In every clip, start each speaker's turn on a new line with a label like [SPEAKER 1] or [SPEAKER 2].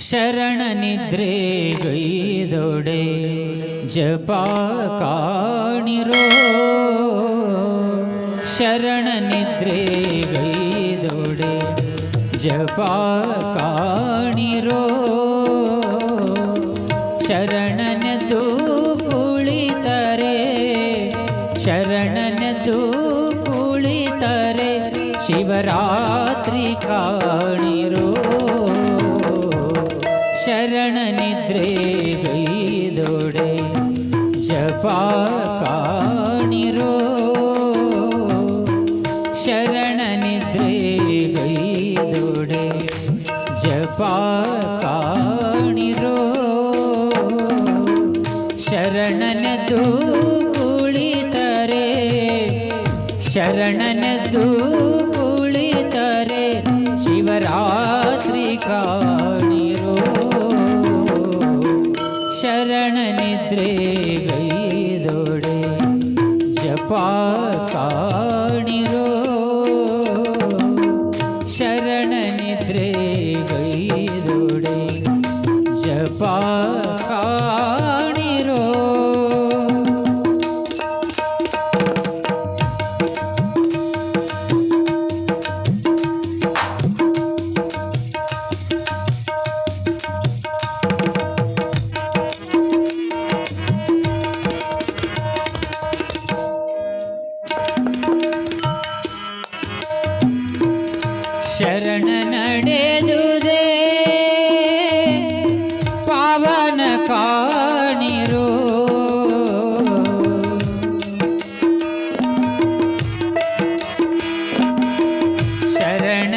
[SPEAKER 1] ಶರಣ ನಿದ್ರೆ ಗೈದೊಡೆ ಜಪ ಕಾಣಿರೋ. ಶರಣ ನಿದ್ರೆ ಗೈದೊಡೆ ಜಪ ಕಾಣಿರೋ. ಶರಣನದು ಕುಳಿತರೆ ಶರಣನದು ಕುಳಿತರೆ, ಶಿವರಾತ್ರಿ ಕಾಣಿರೋ ಜಪ ಕಾಣಿರೋ ಶರಣ ನಿದ್ರೆ ಗೈದೊಡೆ. ಜಪ ಕಾಣಿರೋ ಶರಣನದು ಕುಳಿತರೆ. ಶರಣನದು ಕುಳಿತರೆ. ಶಿವರಾತ್ರಿ ಶರಣ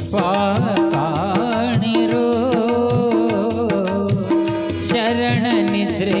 [SPEAKER 1] ಜಪ ಕಾಣಿರೋ ಶರಣ ನಿದ್ರೆ